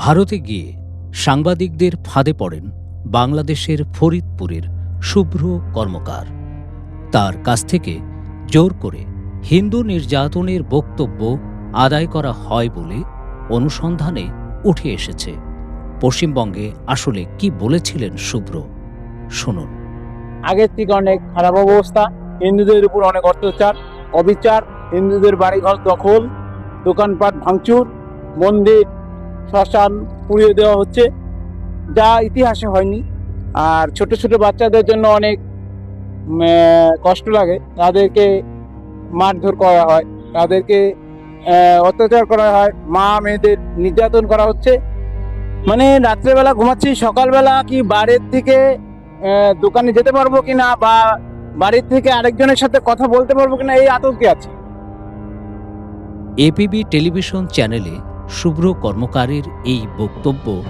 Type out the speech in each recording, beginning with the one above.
ভারতে গিয়ে সাংবাদিকদের ফাঁদে পড়েন বাংলাদেশের ফরিদপুরের শুভ্র কর্মকার। তার কাছ থেকে জোর করে হিন্দু নির্যাতনের বক্তব্য আদায় করা হয় বলে অনুসন্ধানে উঠে এসেছে। পশ্চিমবঙ্গে আসলে কি বলেছিলেন শুভ্র? শুনুন। আগের থেকে অনেক খারাপ অবস্থা, হিন্দুদের উপর অনেক অত্যাচার, অবিচার, হিন্দুদের বাড়িঘর দখল, দোকানপাট ভাঙচুর, মন্দির শ্মশান পুড়িয়ে দেওয়া হচ্ছে। যা ইতিহাসে হয়নি। আর ছোট ছোট বাচ্চাদের জন্য অনেক কষ্ট লাগে। তাদেরকে মারধর করা হয়। তাদেরকে অত্যাচার করা হয়। মা মেয়েদের নির্যাতন করা হচ্ছে। মানে রাত্রেবেলা ঘুমাচ্ছি, সকালবেলা কি বাড়ির থেকে দোকানে যেতে পারব কিনা বা বাড়ির থেকে আরেকজনের সাথে কথা বলতে পারব কিনা, এই আতঙ্কে আছে। এপিবি টেলিভিশন চ্যানেলে শুভ্র কর্মকারের এই বক্তব্য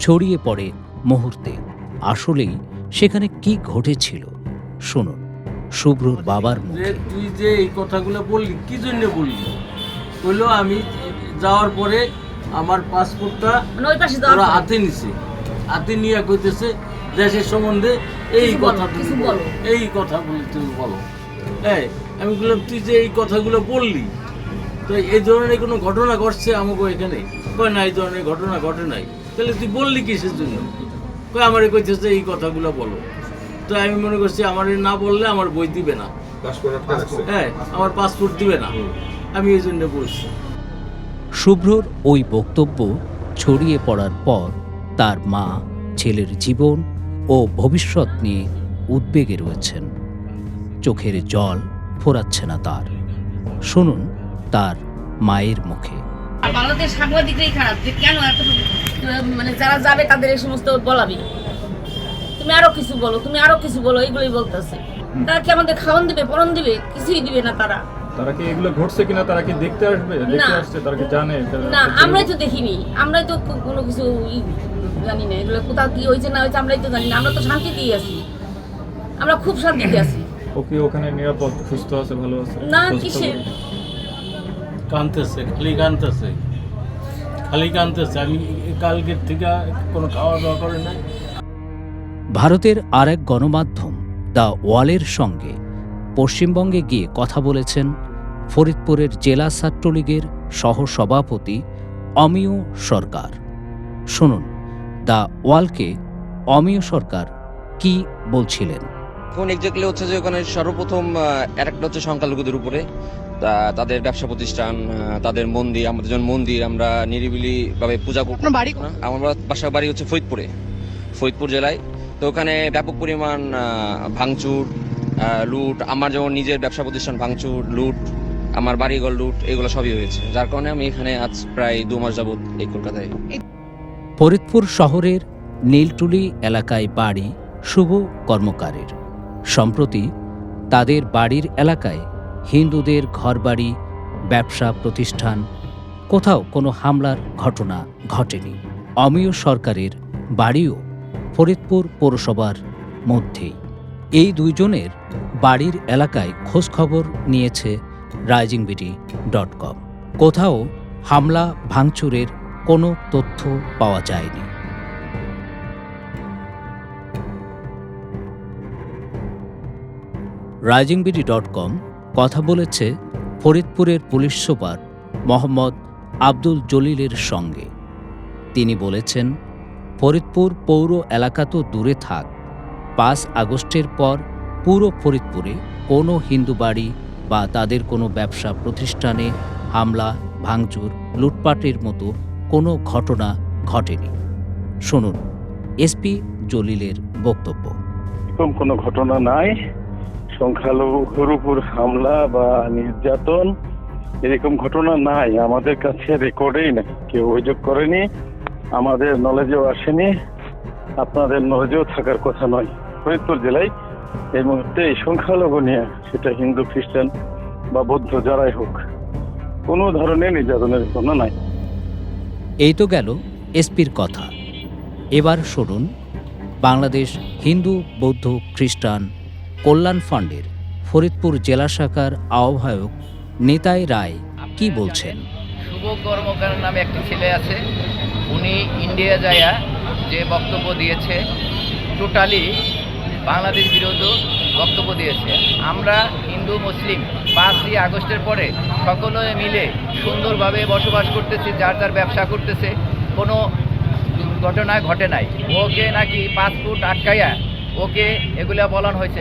ছড়িয়ে পড়ে মুহূর্তে। আসলেই সেখানে কি ঘটেছিল? শুনুন শুভ্রর বাবার মুখে। তুই যে এই কথাগুলো বললি কি জন্য বললি? বলল আমি যাওয়ার পরে আমার পাসপোর্টটা মানে ওরা হাতে নিছে। হাতে নিয়ে কইতেছে দেশের সম্বন্ধে এই কথা তুমি বলো। বলো। এই কথা বলি তুমি বলো। হ্যাঁ আমি বললাম তুই যে এই কথাগুলো বললি তো এই ধরনের কোনো ঘটনা ঘটছে আমাকে এখানে? কয় না এই ধরনের ঘটনা ঘটে নাই। তাহলে তুই বললি কিসের জন্য? কয় আমার কইতেছে এই কথাগুলো বলো। তো আমি মনে করছি আমার না বললে আমার বই দিবে না। হ্যাঁ আমার পাসপোর্ট দিবে না। আমি এই জন্য বলছি। শুভ্রর ওই বক্তব্য ছড়িয়ে পড়ার পর তার মা ছেলের জীবন ও ভবিষ্যৎ নিয়ে উদ্বেগে রয়েছেন। চোখের জল ফোরাচ্ছে না তার। শুনুন। তার মায়ের মুখে। বাংলাদেশ সাংবাদিকরাই খারাপ যে কেন এত মানে যারা যাবে তাদের এই সমস্ত বলাবি। তুমি আরও কিছু বলো তুমি আরও কিছু বলো এইগুলোই বলতেছে। তারা কি আমাদের খাওয়ান দিবে পরন দিবে? কিছুই দিবে না তারা। তারা কি এগুলো ঘটছে কিনা তারা কি দেখতে আসবে? দেখতে আসছে তারা কি জানে? না আমরাই তো দেখিনি। আমরাই তো কোনো কিছু জানি না। এগুলো কোথাও কি হয়েছে না হয়েছে আমরাই তো জানি না। আমরা তো শান্তিতেই আছি। আমরা খুব শান্তিতে আছি। ও কি ওখানে নিরাপদ সুস্থ আছে ভালো আছে? না কিসের? কানতেছে খালি কানতেছে। খালি কানতেছে। আমি কালকের থেকে কোনো খাওয়া দাওয়া করে নাই। ভারতের আরেক গণমাধ্যম দ্য ওয়ালের সঙ্গে পশ্চিমবঙ্গে গিয়ে কথা বলেছেন ফরিদপুরের জেলা ছাত্রলীগের সহসভাপতি অমিয় সরকার। শুনুন দ্য ওয়ালকে অমিয় সরকার কি বলছিলেন? এখন এক্স্যাক্টলি হচ্ছে যে ওখানে সর্বপ্রথম অ্যাটাকটা হচ্ছে সংখ্যালঘুদের উপরে। তাদের ব্যবসা প্রতিষ্ঠান তাদের মন্দির আমাদের যেমন মন্দির আমরা নিরিবিলি ভাবে পূজা করব বাড়ি আমার বাসা বাড়ি হচ্ছে ফরিদপুরে ফরিদপুর জেলায়। তো ওখানে ব্যাপক পরিমাণ ভাঙচুর লুট আমার যেমন নিজের ব্যবসা প্রতিষ্ঠান ভাঙচুর লুট আমার বাড়িঘর লুট এগুলো সবই হয়েছে। যার কারণে আমি এখানে আজ প্রায় দু মাস যাবত এই কলকাতায়। ফরিদপুর শহরের নীলটুলি এলাকায় বাড়ি শুভ কর্মকারের। সম্প্রতি তাদের বাড়ির এলাকায় হিন্দুদের ঘরবাড়ি, ব্যবসা প্রতিষ্ঠান, কোথাও কোনো হামলার ঘটনা ঘটেনি। অমিয় সরকারের বাড়িও ফরিদপুর পৌরসভার মধ্যেই। এই দুইজনের বাড়ির এলাকায় খোঁজখবর নিয়েছে রাইজিংবিডি ডট কম। কোথাও হামলা ভাঙচুরের কোনো তথ্য পাওয়া যায়নি। রাইজিংবিডি ডট কম কথা বলেছে ফরিদপুরের পুলিশ সুপার মোহাম্মদ আব্দুল জলিলের সঙ্গে। তিনি বলেছেন, ফরিদপুর পৌর এলাকা তো দূরে থাক। পাঁচ আগস্টের পর পুরো ফরিদপুরে কোনো হিন্দু বাড়ি বা তাদের কোনো ব্যবসা প্রতিষ্ঠানে হামলা, ভাঙচুর, লুটপাটের মতো কোনো ঘটনা ঘটেনি। শুনুন, এসপি জলিলের বক্তব্য। কোনো ঘটনা নাই। সংখ্যালঘুর উপর হামলা বা নির্যাতন, এরকম ঘটনা নাই। আমাদের কাছে রেকর্ডেই নেই। কেউ অভিযোগ করেনি, আমাদের নলেজেও আসেনি, আপনাদের নলেজেও থাকার কথা নয়। ফরিদপুর জেলায় এই মুহূর্তে এই সংখ্যালঘু নিয়ে, সেটা হিন্দু, খ্রিস্টান বা বৌদ্ধ যারাই হোক, কোনো ধরনের নির্যাতনের ঘটনা নাই। এই তো গেল এসপির কথা। এবার শুনুন বাংলাদেশ হিন্দু, বৌদ্ধ, খ্রিস্টান কল্যাণ ফান্ডের ফরিদপুর জেলা শাখার আহ্বায়ক নেতাই রায় কি বলছেন? শুভ কর্মকার নামে একটি ছেলে আছে। উনি ইন্ডিয়া যায়া যে বক্তব্য দিয়েছে টোটালি বাংলাদেশ বিরোধ বক্তব্য দিয়েছে। আমরা হিন্দু, মুসলিম পাঁচই আগস্টের পরে সকলে মিলে সুন্দরভাবে বসবাস করতেছি, যার যার ব্যবসা করতেছে। কোনো ঘটনা ঘটে নাই। ওকে নাকি পাসপোর্ট আটকাইয়া ওকে এগুলা বলান হয়েছে।